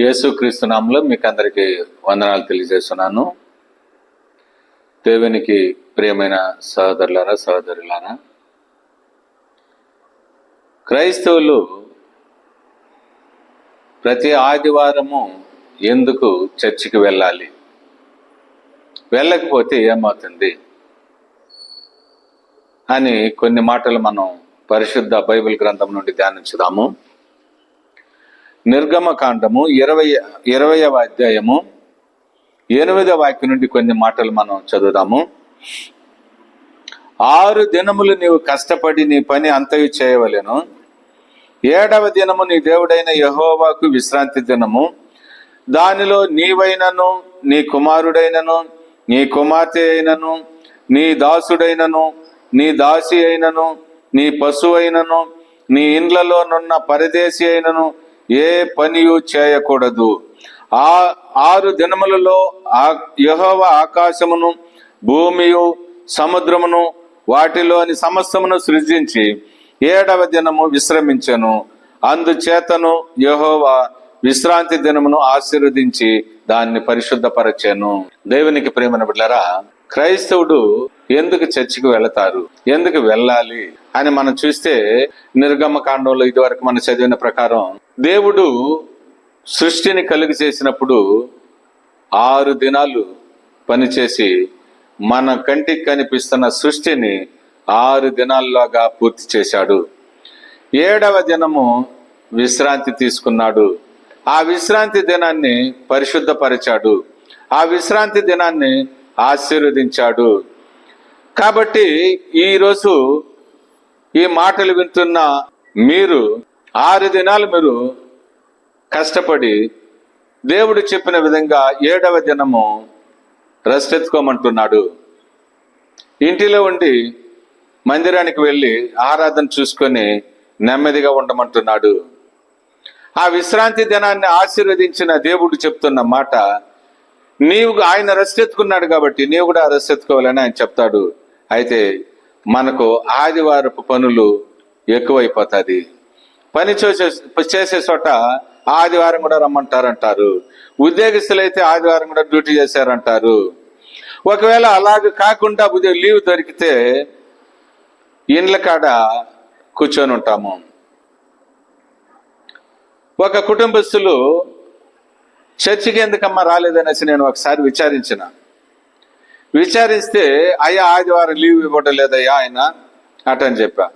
యేసుక్రీస్తు నామంలో మీకు అందరికీ వందనాలు తెలియజేస్తున్నాను. దేవునికి ప్రియమైన సహోదరులారా సహోదరులారా క్రైస్తవులు ప్రతి ఆదివారము ఎందుకు చర్చికి వెళ్ళాలి? వెళ్ళకపోతే ఏమవుతుంది? అని కొన్ని మాటలు మనం పరిశుద్ధ బైబిల్ గ్రంథం నుండి ధ్యానించుదాము. నిర్గమకాండము ఇరవై ఇరవయవ అధ్యాయము ఎనిమిదవ వాక్యం నుండి కొన్ని మాటలు మనం చదువుదాము. ఆరు దినములు నీవు కష్టపడి నీ పని అంతయు చేయవలెను. ఏడవ దినము నీ దేవుడైన యహోవాకు విశ్రాంతి దినము. దానిలో నీవైనను నీ కుమారుడైనను నీ కుమార్తె అయినను నీ దాసుడైనను నీ దాసి అయినను నీ పశువు అయినను నీ ఇండ్లలోనున్న పరదేశి అయినను ఏ పనియు చేయకూడదు. ఆ ఆరు దినములలో ఆ యహోవ ఆకాశమును భూమియు సముద్రమును వాటిలోని సమస్తమును సృజించి ఏడవ దినము విశ్రమించెను. అందుచేతను యహోవా విశ్రాంతి దినమును ఆశీర్వదించి దాన్ని పరిశుద్ధపరచాను. దేవునికి ప్రేమన బిడ్డరా క్రైస్తవుడు ఎందుకు చర్చికి వెళతారు? ఎందుకు వెళ్ళాలి? అని మనం చూస్తే నిర్గమ కాండంలో ఇదివరకు మనం చదివిన ప్రకారం దేవుడు సృష్టిని కలుగు చేసినప్పుడు ఆరు దినాలు పనిచేసి మన కంటికి కనిపిస్తున్న సృష్టిని ఆరు దినాల్లోగా పూర్తి చేశాడు. ఏడవ దినము విశ్రాంతి తీసుకున్నాడు. ఆ విశ్రాంతి దినాన్ని పరిశుద్ధపరిచాడు. ఆ విశ్రాంతి దినాన్ని ఆశీర్వదించాడు. కాబట్టి ఈరోజు ఈ మాటలు వింటున్న మీరు ఆరు దినాలు మీరు కష్టపడి దేవుడు చెప్పిన విధంగా ఏడవ దినము రెస్ట్ ఎత్తుకోమంటున్నాడు. ఇంటిలో ఉండి మందిరానికి వెళ్ళి ఆరాధన చూసుకొని నెమ్మదిగా ఉండమంటున్నాడు. ఆ విశ్రాంతి దినాన్ని ఆశీర్వదించిన దేవుడు చెప్తున్న మాట నీవు ఆయన రసెత్తుకున్నాడు ఎత్తుకున్నాడు కాబట్టి నీవు కూడా రసెత్తుకోవాలని ఎత్తుకోవాలని ఆయన చెప్తాడు. అయితే మనకు ఆదివారపు పనులు ఎక్కువైపోతుంది. పని చేసే చేసే చోట ఆదివారం కూడా రమ్మంటారంటారు. ఉద్యోగస్తులైతే ఆదివారం కూడా డ్యూటీ చేశారంటారు. ఒకవేళ అలాగ కాకుండా ఉదయం లీవ్ దొరికితే ఇండ్ల కాడ కూర్చొని ఉంటాము. ఒక కుటుంబస్తులు చర్చికి ఎందుకమ్మా రాలేదనేసి నేను ఒకసారి విచారించిన. విచారిస్తే అయ్యా ఆదివారం లీవ్ ఇవ్వడం లేదయ్యా ఆయన అటని చెప్పా.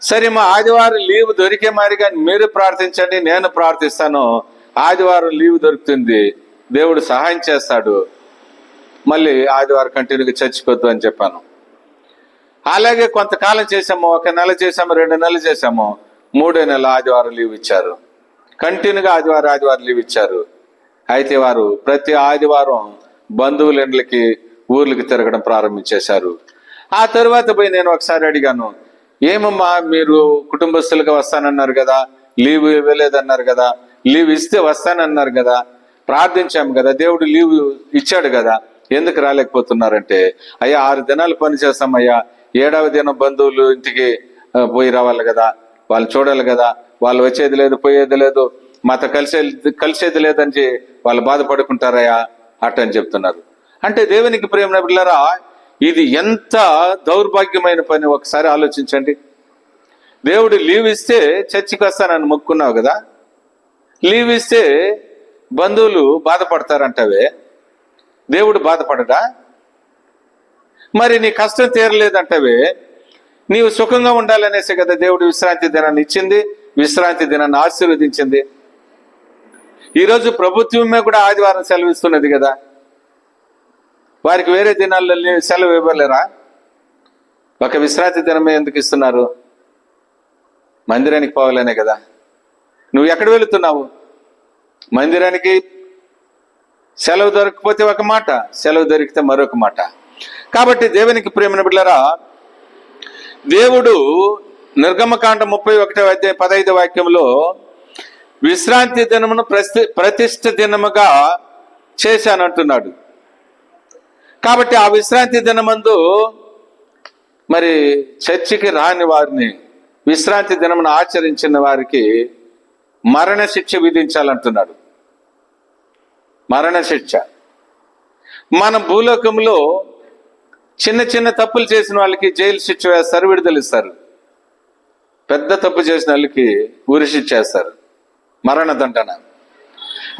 సరే మా ఆదివారం లీవ్ దొరికే మరి మీరు ప్రార్థించండి నేను ప్రార్థిస్తాను. ఆదివారం లీవ్ దొరుకుతుంది. దేవుడు సహాయం చేస్తాడు. మళ్ళీ ఆదివారం కంటిన్యూగా చచ్చిపోద్దు అని చెప్పాను. అలాగే కొంతకాలం చేసాము ఒక నెల చేసాము రెండు నెలలు చేసాము మూడో నెల ఆదివారం లీవ్ ఇచ్చారు. కంటిన్యూగా ఆదివారం ఆదివారం లీవ్ ఇచ్చారు. అయితే వారు ప్రతి ఆదివారం బంధువుల ఇండ్లకి ఊర్లకి తిరగడం ప్రారంభించేశారు. ఆ తర్వాత పోయి నేను ఒకసారి అడిగాను ఏమమ్మా మీరు కుటుంబస్తులకు వస్తానన్నారు కదా? లీవ్ ఇవ్వలేదన్నారు కదా? లీవ్ ఇస్తే వస్తానన్నారు కదా? ప్రార్థించాము కదా. దేవుడు లీవ్ ఇచ్చాడు కదా. ఎందుకు రాలేకపోతున్నారంటే అయ్యా ఆరు దినాలు పని చేస్తామయ్యా. ఏడవ దినం బంధువులు ఇంటికి పోయి రావాలి కదా. వాళ్ళు చూడాలి కదా. వాళ్ళు వచ్చేది లేదు పోయేది లేదు. మాతో కలిసే కలిసేది లేదని వాళ్ళు బాధపడుకుంటారయ్యా అట్ అని చెప్తున్నారు. అంటే దేవునికి ప్రేమ బిడ్డలారా ఇది ఎంత దౌర్భాగ్యమైన పని? ఒకసారి ఆలోచించండి. దేవుడు లీవ్ ఇస్తే చర్చికి వస్తానని మొక్కున్నావు కదా? లీవ్ ఇస్తే బంధువులు బాధపడతారంటవే. దేవుడు బాధపడడా? మరి నీ కష్టం తీరలేదంటవే. నీవు సుఖంగా ఉండాలనేసి కదా దేవుడు విశ్రాంతి దినాన్ని ఇచ్చింది విశ్రాంతి దినాన్ని ఆశీర్వదించింది. ఈరోజు ప్రభుత్వమే కూడా ఆదివారం సెలవిస్తున్నది కదా. వారికి వేరే దినాల్లో సెలవు ఇవ్వలేరా? ఒక విశ్రాంతి దినమే ఎందుకు ఇస్తున్నారు? మందిరానికి పోవాలనే కదా. నువ్వు ఎక్కడ వెళుతున్నావు? మందిరానికి సెలవు దొరకకపోతే ఒక మాట సెలవు దొరికితే మరొక మాట. కాబట్టి దేవునికి ప్రేమను బిడ్డరా దేవుడు నిర్గమకాండ ముప్పై ఒకటో అధ్యాయ పదహైదు వాక్యంలో విశ్రాంతి దినమును ప్రతి ప్రతిష్ఠ దినముగా చేశానంటున్నాడు. కాబట్టి ఆ విశ్రాంతి దినమందు మరి చర్చికి రాని వారిని విశ్రాంతి దినమును ఆచరించిన వారికి మరణ శిక్ష విధించాలంటున్నాడు. మరణ శిక్ష మన భూలోకంలో చిన్న చిన్న తప్పులు చేసిన వాళ్ళకి జైలు శిక్ష వేస్తారు విడుదలిస్తారు పెద్ద తప్పు చేసిన వాళ్ళకి ఉరి శిక్ష వేస్తారు. మరణ దండన.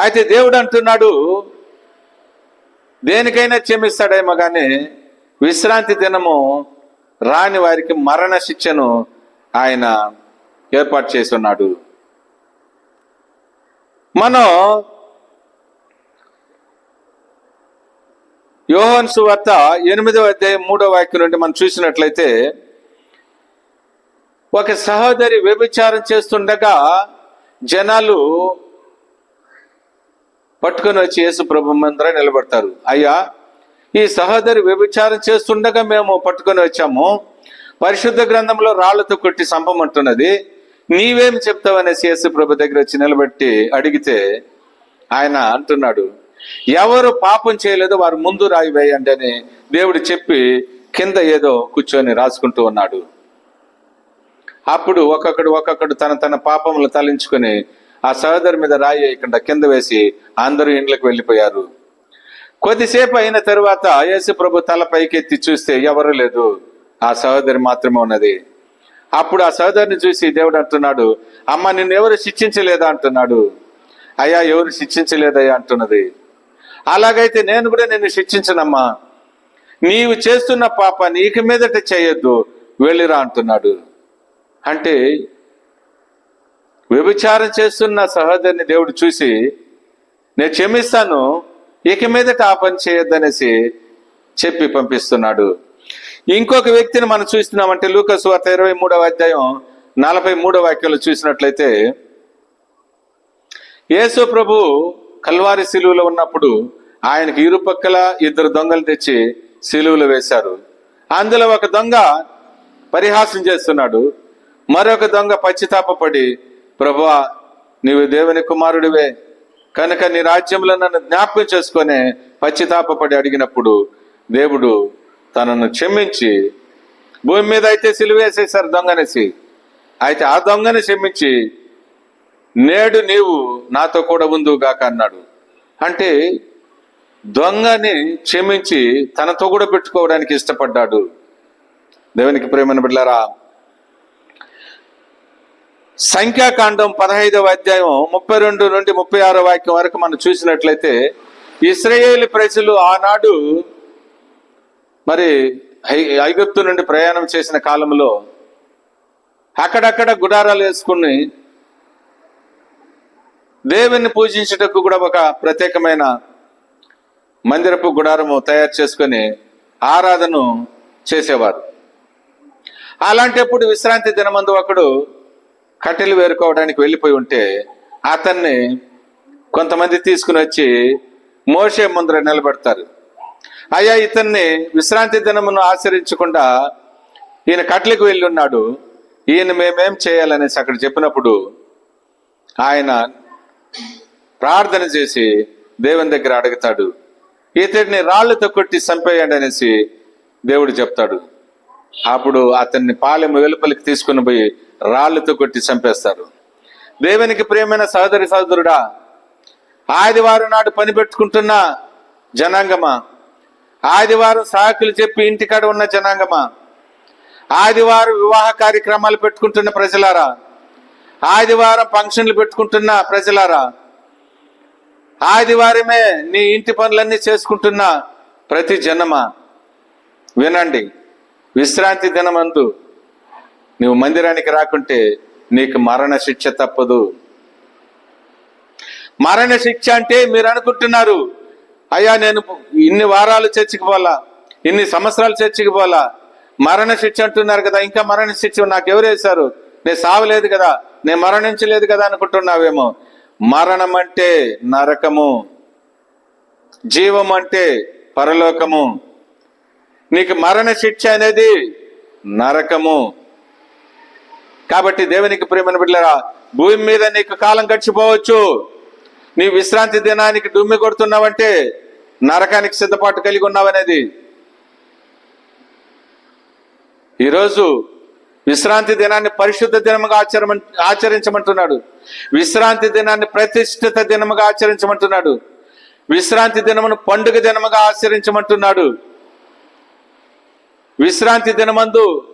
అయితే దేవుడు అంటున్నాడు దేనికైనా క్షమిస్తాడేమో కానీ విశ్రాంతి దినము రాని వారికి మరణ శిక్షను ఆయన ఏర్పాటు చేసి ఉన్నాడు మనం యోహన్ సువార్త ఎనిమిదవ అధ్యాయం మూడవ వాక్యం నుండి మనం చూసినట్లయితే ఒక సహోదరి వ్యభిచారం చేస్తుండగా జనాలు పట్టుకొని వచ్చి యేసు ప్రభు మందర నిలబడతారు. అయ్యా ఈ సహోదరి వ్యభిచారం చేస్తుండగా మేము పట్టుకొని వచ్చాము. పరిశుద్ధ గ్రంథంలో రాళ్ళతో కొట్టి సంపమంటున్నది నీవేం చెప్తావనేసి యేసు ప్రభు దగ్గర వచ్చి నిలబెట్టి అడిగితే ఆయన అంటున్నాడు ఎవరు పాపం చేయలేదో వారు ముందు రాయి వేయండి అని దేవుడు చెప్పి కింద ఏదో కూర్చొని రాసుకుంటూ ఉన్నాడు. అప్పుడు ఒక్కొక్కడు ఒక్కొక్కడు తన తన పాపములు తలించుకొని ఆ సహోదరి మీద రాయి వేయకుండా కింద వేసి అందరూ ఇండ్లకు వెళ్ళిపోయారు. కొద్దిసేపు అయిన తరువాత యేసు ప్రభు తలపైకెత్తి చూస్తే ఎవరు లేదు. ఆ సహోదరి మాత్రమే ఉన్నది. అప్పుడు ఆ సహోదరిని చూసి దేవుడు అంటున్నాడు అమ్మ నిన్ను ఎవరు శిక్షించలేదా? అంటున్నాడు. అయ్యా ఎవరు శిక్షించలేదయ్యా? అంటున్నది. అలాగైతే నేను కూడా నిన్ను శిక్షించనమ్మా. నీవు చేస్తున్న పాపాన్ని ఇక మీదట చేయొద్దు. వెళ్ళిరా అంటున్నాడు. అంటే వ్యభిచారం చేస్తున్న సహోదరిని దేవుడు చూసి నేను క్షమిస్తాను ఇక మీదట ఆ పని చేయొద్దనేసి చెప్పి పంపిస్తున్నాడు. ఇంకొక వ్యక్తిని మనం చూస్తున్నామంటే లూకస్ వార్త ఇరవై మూడవ అధ్యాయం నలభై మూడవ వాక్యంలో చూసినట్లయితే యేసు ప్రభు కల్వారి శిలువలో ఉన్నప్పుడు ఆయనకి ఇరుపక్కల ఇద్దరు దొంగలు తెచ్చి శిలువలు వేశారు. అందులో ఒక దొంగ పరిహాసం చేస్తున్నాడు. మరొక దొంగ పశ్చితాపడి ప్రభా నీవు దేవుని కుమారుడివే. కనుక నీ రాజ్యంలో నన్ను జ్ఞాపకం చేసుకొని పశ్చితాపడి అడిగినప్పుడు దేవుడు తనను క్షమించి భూమి మీద అయితే సిలువేసేశారు దొంగనేసి. అయితే ఆ దొంగని క్షమించి నేడు నీవు నాతో కూడా ఉందువు గాక అన్నాడు. అంటే దొంగని క్షమించి తనతో కూడా పెట్టుకోవడానికి ఇష్టపడ్డాడు. దేవునికి ప్రేమను బిడ్డారా సంఖ్యాకాండం పదహైదవ అధ్యాయం ముప్పై రెండు నుండి ముప్పై ఆరో వాక్యం వరకు మనం చూసినట్లయితే ఇస్రాయేల్ ప్రజలు ఆనాడు మరి ఐ- ఐగుప్తు నుండి ప్రయాణం చేసిన కాలంలో అక్కడక్కడ గుడారాలు వేసుకుని దేవుని పూజించుటకు కూడా ఒక ప్రత్యేకమైన మందిరపు గుడారము తయారు చేసుకొని ఆరాధన చేసేవారు. అలాంటప్పుడు విశ్రాంతి దినమందు ఒకడు కట్టెలు వేరుకోవడానికి వెళ్ళిపోయి ఉంటే అతన్ని కొంతమంది తీసుకుని వచ్చి మోషే ముందర నిలబెడతారు. అయ్యా ఇతన్ని విశ్రాంతి దినమును ఆచరించకుండా ఈయన కట్లకు వెళ్ళి ఉన్నాడు. ఈయన మేమేం చేయాలనేసి అక్కడ చెప్పినప్పుడు ఆయన ప్రార్థన చేసి దేవుని దగ్గర అడుగుతాడు ఇతడిని రాళ్ళతో కొట్టి చంపేయండి అనేసి దేవుడు చెప్తాడు. అప్పుడు అతన్ని పాలెము వెలుపలికి తీసుకుని పోయి రాళ్ళతో కొట్టి చంపేస్తారు. దేవునికి ప్రియమైన సహోదరి సహోదరుడా ఆదివారం నాడు పని పెట్టుకుంటున్న జనాంగమా? ఆదివారం సాకులు చెప్పి ఇంటికాడ ఉన్న జనాంగమా? ఆదివారం వివాహ కార్యక్రమాలు పెట్టుకుంటున్న ప్రజలారా? ఆదివారం ఫంక్షన్లు పెట్టుకుంటున్న ప్రజలారా? ఆదివారమే నీ ఇంటి పనులన్నీ చేసుకుంటున్న ప్రతి జనమా? వినండి. విశ్రాంతి దినమందు నువ్వు మందిరానికి రాకుంటే నీకు మరణ శిక్ష తప్పదు. మరణ శిక్ష అంటే మీరు అనుకుంటున్నారు అయ్యా నేను ఇన్ని వారాలు చర్చికి పోలా ఇన్ని సంవత్సరాలు చర్చికి పోలా మరణ శిక్ష అంటున్నారు కదా ఇంకా మరణ శిక్ష నాకు ఎవరు వేశారు? నేను సావలేదు కదా నేను మరణించలేదు కదా అనుకుంటున్నావేమో. మరణం అంటే నరకము జీవం అంటే పరలోకము. నీకు మరణ శిక్ష అనేది నరకము. కాబట్టి దేవునికి ప్రేమను బిడ్డరా భూమి మీద నీకు కాలం గడిచిపోవచ్చు. నీ విశ్రాంతి దినానికి డుమ్మి కొడుతున్నావంటే నరకానికి సిద్ధపాటు కలిగి ఉన్నావనేది ఈరోజు విశ్రాంతి దినాన్ని పరిశుద్ధ దినముగా ఆచరమ ఆచరించమంటున్నాడు. విశ్రాంతి దినాన్ని ప్రతిష్ఠిత దినముగా ఆచరించమంటున్నాడు. విశ్రాంతి దినమును పండుగ దినముగా ఆచరించమంటున్నాడు. విశ్రాంతి దినమందు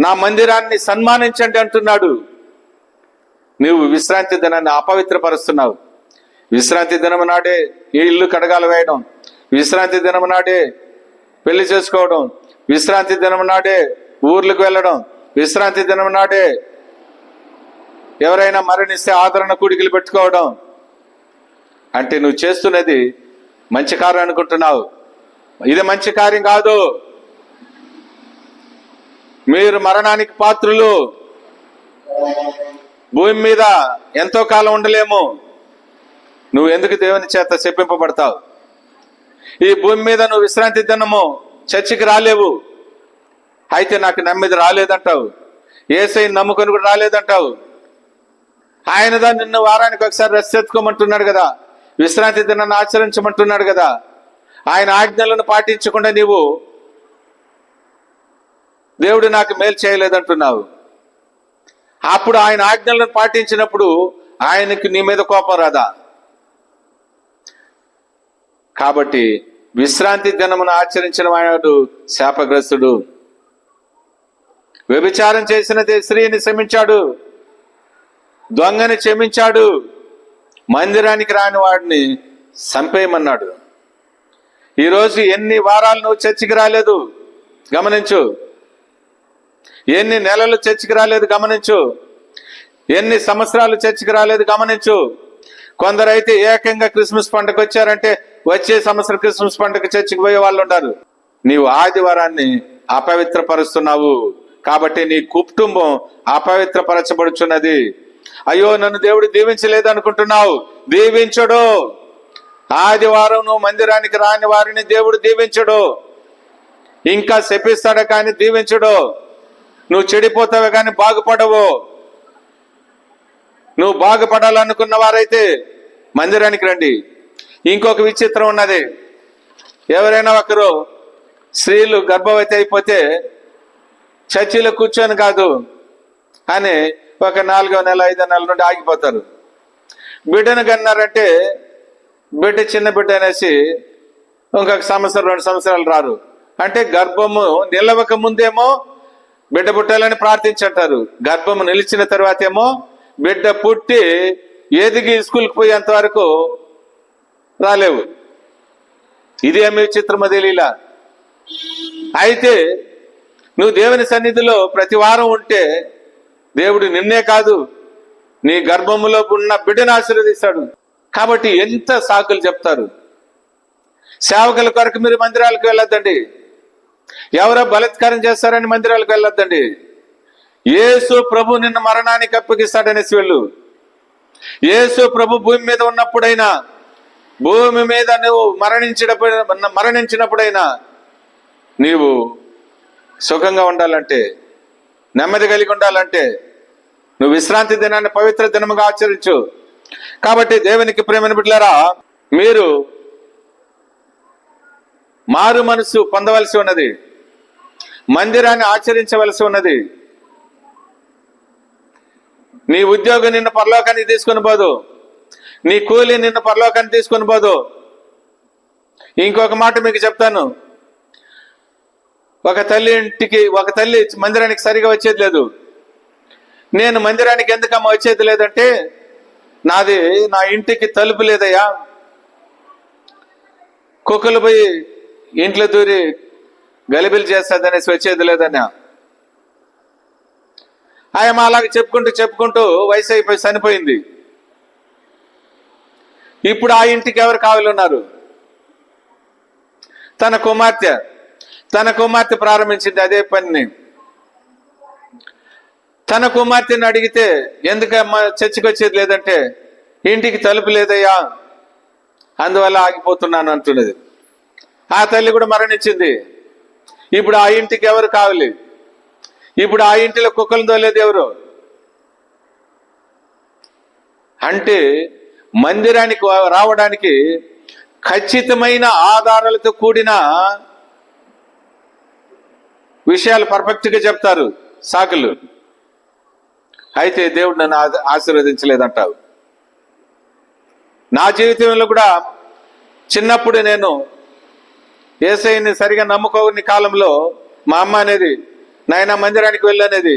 నా మందిరాన్ని సన్మానించండి అంటున్నాడు. నువ్వు విశ్రాంతి దినాన్ని అపవిత్రపరుస్తున్నావు. విశ్రాంతి దినము నాడే ఈ ఇల్లు కడగాలు వేయడం. విశ్రాంతి దినము నాడే పెళ్ళి చేసుకోవడం. విశ్రాంతి దినము నాడే ఊర్లకు వెళ్ళడం. విశ్రాంతి దినము నాడే ఎవరైనా మరణిస్తే ఆదరణ కూడికలు పెట్టుకోవడం. అంటే నువ్వు చేస్తున్నది మంచి కార్యం అనుకుంటున్నావు. ఇది మంచి కార్యం కాదు. మీరు మరణానికి పాత్రులు. భూమి మీద ఎంతో కాలం ఉండలేము. నువ్వు ఎందుకు దేవుని చేత చెప్పింపబడతావు ఈ భూమి మీద నువ్వు విశ్రాంతి దినము చర్చికి రాలేవు. అయితే నాకు నమ్మిది రాలేదంటావు. ఏసై నమ్ముకొని కూడా రాలేదంటావు. ఆయన దా నిన్ను వారానికి ఒకసారి రెస్ట్ ఎత్తుకోమంటున్నాడు కదా. విశ్రాంతి దినాన్ని ఆచరించమంటున్నాడు కదా. ఆయన ఆజ్ఞలను పాటించకుండా నీవు దేవుడు నాకు మేలు చేయలేదంటున్నావు. అప్పుడు ఆయన ఆజ్ఞలను పాటించినప్పుడు ఆయనకి నీ మీద కోపం రాదా? కాబట్టి విశ్రాంతి దినమును ఆచరించిన వాడు శాపగ్రస్తుడు. వ్యభిచారం చేసిన స్త్రీని క్షమించాడు. దొంగని క్షమించాడు. మందిరానికి రాని వాడిని చంపేయమన్నాడు. ఈరోజు ఎన్ని వారాలు నువ్వు చర్చికి రాలేదు? గమనించు. ఎన్ని నెలలు చర్చికి రాలేదు గమనించు. ఎన్ని సంవత్సరాలు చర్చికి రాలేదు గమనించు. కొందరైతే ఏకంగా క్రిస్మస్ పండుగ వచ్చారంటే వచ్చే సంవత్సరం క్రిస్మస్ పండుగ చర్చికి పోయే వాళ్ళు ఉంటారు నీవు ఆదివారాన్ని అపవిత్రపరుస్తున్నావు. కాబట్టి నీ కుటుంబం అపవిత్రపరచబడుచున్నది. అయ్యో నన్ను దేవుడు దీవించలేదు అనుకుంటున్నావు దీవించడు. ఆదివారం నువ్వు మందిరానికి రాని వారిని దేవుడు దీవించడు. ఇంకా శపిస్తాడు కానీ దీవించడు. నువ్వు చెడిపోతావే కానీ బాగుపడవు. నువ్వు బాగుపడాలనుకున్న వారైతే మందిరానికి రండి. ఇంకొక విచిత్రం ఉన్నది. ఎవరైనా ఒకరు స్త్రీలు గర్భవతి అయిపోతే చర్చిలో కూర్చొని కాదు అని ఒక నాలుగో నెల ఐదో నెల నుండి ఆగిపోతారు. బిడ్డను కన్నారంటే బిడ్డ చిన్న బిడ్డ అనేసి ఇంకొక సంవత్సరం రెండు సంవత్సరాలు రారు. అంటే గర్భము నిలవక ముందేమో బిడ్డ పుట్టాలని ప్రార్థించంటారు. గర్భము నిలిచిన తర్వాత ఏమో బిడ్డ పుట్టి ఎదిగి స్కూల్కి పోయేంత వరకు రాలేవు. ఇదేమి విచిత్రమో తెలియలా. అయితే నువ్వు దేవుని సన్నిధిలో ప్రతి వారం ఉంటే దేవుడు నిన్నే కాదు నీ గర్భములో ఉన్న బిడ్డను ఆశీర్వదిస్తాడు. కాబట్టి ఎంత సాకులు చెప్తారు. సేవకుల కొరకు మీరు మందిరాలకు వెళ్ళొద్దండి. ఎవరో బలాత్కారం చేస్తారని మందిరాలకు వెళ్ళొద్దండి. యేసు ప్రభు నిన్న మరణానికి అప్పగిస్తాడనేసి వెళ్ళు. ఏసు ప్రభు భూమి మీద ఉన్నప్పుడైనా భూమి మీద నువ్వు మరణించినప్పుడు మరణించినప్పుడైనా నీవు సుఖంగా ఉండాలంటే నెమ్మది కలిగి ఉండాలంటే నువ్వు విశ్రాంతి దినాన్ని పవిత్ర దినముగా ఆచరించు. కాబట్టి దేవునికి ప్రేమను బిడ్డలారా మీరు మారు మనసు పొందవలసి ఉన్నది. మందిరాన్ని ఆచరించవలసి ఉన్నది. నీ ఉద్యోగం నిన్ను పరలోకానికి తీసుకొని పోదు. నీ కూలి నిన్ను పరలోకానికి తీసుకొని పోదు. ఇంకొక మాట మీకు చెప్తాను. ఒక తల్లి ఇంటికి ఒక తల్లి మందిరానికి సరిగా వచ్చేది లేదు. నేను మందిరానికి ఎందుకమ్మ వచ్చేది లేదంటే నాది నా ఇంటికి తలుపు లేదయ్యా. కుక్కలు పోయి ఇంట్లో దూరి గలిబిలి చేస్తుందని వచ్చేది లేదన్నా ఆయన అలాగ చెప్పుకుంటూ చెప్పుకుంటూ వయసు అయిపోయి చనిపోయింది. ఇప్పుడు ఆ ఇంటికి ఎవరు కావాలన్నారు? తన కుమార్తె. తన కుమార్తె ప్రారంభించింది అదే పనిని. తన కుమార్తెని అడిగితే ఎందుకమ్మా చర్చికి వచ్చేది లేదంటే? ఇంటికి తలుపు లేదయ్యా. అందువల్ల ఆగిపోతున్నాను అంటున్నది. ఆ తల్లి కూడా మరణించింది. ఇప్పుడు ఆ ఇంటికి ఎవరు కావాలి? ఇప్పుడు ఆ ఇంటిలో కుక్కలు తోలేదు ఎవరు? అంటే మందిరానికి రావడానికి ఖచ్చితమైన ఆధారాలతో కూడిన విషయాలు పర్ఫెక్ట్గా చెప్తారు సాకులు. అయితే దేవుడు నన్ను ఆశీర్వదించలేదంటావు నా జీవితంలో కూడా చిన్నప్పుడు నేను ఏసైని సరిగా నమ్ముకోని కాలంలో మా అమ్మ అనేది నాయన మందిరానికి వెళ్ళనేది.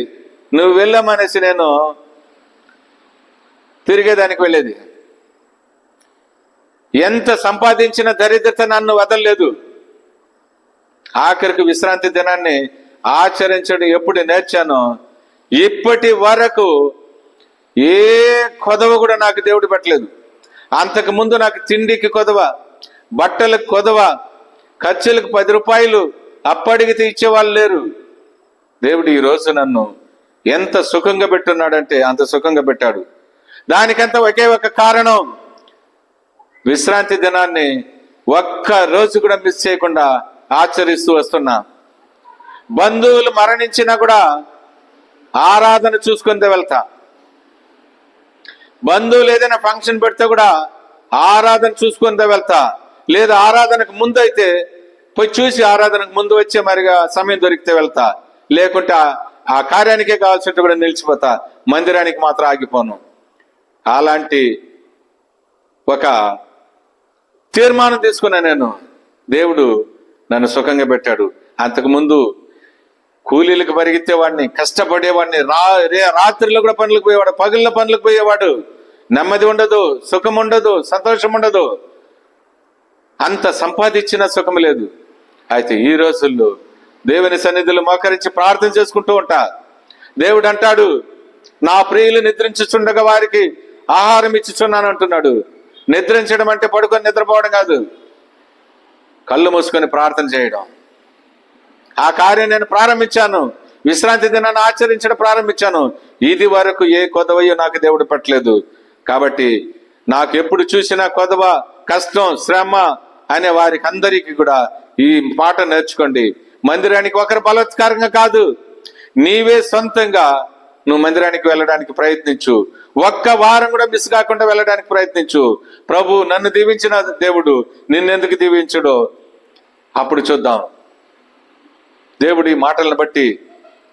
నువ్వు వెళ్ళమనేసి నేను తిరిగేదానికి వెళ్ళేది. ఎంత సంపాదించిన దరిద్రత నన్ను వదలలేదు. ఆఖరికి విశ్రాంతి దినాన్ని ఆచరించడం ఎప్పుడు నేర్చానో ఇప్పటి వరకు ఏ కొదవ కూడా నాకు దేవుడు పెట్టలేదు. అంతకు ముందు నాకు తిండికి కొదవ బట్టలకు కొదవ ఖర్చులకు పది రూపాయలు అప్పడిగితే ఇచ్చేవాళ్ళు లేరు. దేవుడు ఈ రోజు నన్ను ఎంత సుఖంగా పెట్టున్నాడంటే అంత సుఖంగా పెట్టాడు. దానికంత ఒకే ఒక కారణం. విశ్రాంతి దినాన్ని ఒక్క రోజు కూడా మిస్ చేయకుండా ఆచరిస్తూ వస్తున్నా. బంధువులు మరణించినా కూడా ఆరాధన చూసుకుంటే వెళ్తా. బంధువులు ఏదైనా ఫంక్షన్ పెడితే కూడా ఆరాధన చూసుకుంటే వెళ్తా. లేదా ఆరాధనకు ముందు అయితే పోయి చూసి ఆరాధనకు ముందు వచ్చే మరిగా సమయం దొరికితే వెళ్తా. లేకుంటే ఆ- కార్యానికే కావాల్సినట్టు కూడా నిలిచిపోతా. మందిరానికి మాత్రం ఆగిపోను. అలాంటి ఒక తీర్మానం తీసుకున్నా నేను. దేవుడు నన్ను సుఖంగా పెట్టాడు. అంతకుముందు కూలీలకు పరిగెత్తేవాడిని కష్టపడేవాడిని రా రే రాత్రిలో కూడా పనులకు పోయేవాడు పగుళ్ళ పనులకు పోయేవాడు. నెమ్మది ఉండదు సుఖం ఉండదు సంతోషం ఉండదు. అంత సంపాదించిన సుఖం లేదు. అయితే ఈ రోజుల్లో దేవుని సన్నిధిలో మోకరించి ప్రార్థన చేసుకుంటూ ఉంటా. దేవుడు అంటాడు నా ప్రియులు నిద్రించుచుండగా వారికి ఆహారం ఇచ్చుచున్నాను అంటున్నాడు. నిద్రించడం అంటే పడుకొని నిద్రపోవడం కాదు. కళ్ళు మూసుకొని ప్రార్థన చేయడం. ఆ కార్యం నేను ప్రారంభించాను. విశ్రాంతి దినాన్ని ఆచరించడం ప్రారంభించాను. ఇది వరకు ఏ కొదవయ్యో నాకు దేవుడు పట్టలేదు. కాబట్టి నాకు ఎప్పుడు చూసినా కొదవ కష్టం శ్రమ అనే వారికి అందరికీ కూడా ఈ పాట నేర్చుకోండి. మందిరానికి ఒకరు బలత్కారంగా కాదు. నీవే సొంతంగా నువ్వు మందిరానికి వెళ్ళడానికి ప్రయత్నించు. ఒక్క వారం కూడా మిస్ కాకుండా వెళ్ళడానికి ప్రయత్నించు. ప్రభు నన్ను దీవించిన దేవుడు నిన్నెందుకు దీవించుడో? అప్పుడు చూద్దాం. దేవుడు ఈ మాటలను బట్టి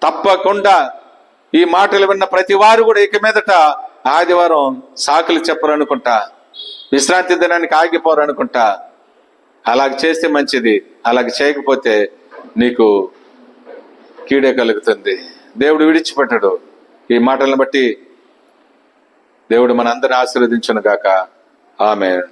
తప్పకుండా ఈ మాటలు విన్న ప్రతి వారు కూడా ఇక మీదట ఆదివారం సాకులు చెప్పరనుకుంటా. విశ్రాంతి దినానికి ఆగిపోరనుకుంటా. అలాగ చేస్తే మంచిది అలాగ చేయకపోతే నీకు కీడే కలుగుతుంది. దేవుడు విడిచిపెట్టడు. ఈ మాటలను బట్టి దేవుడు మనందరిని ఆశీర్వదించును గాక ఆమె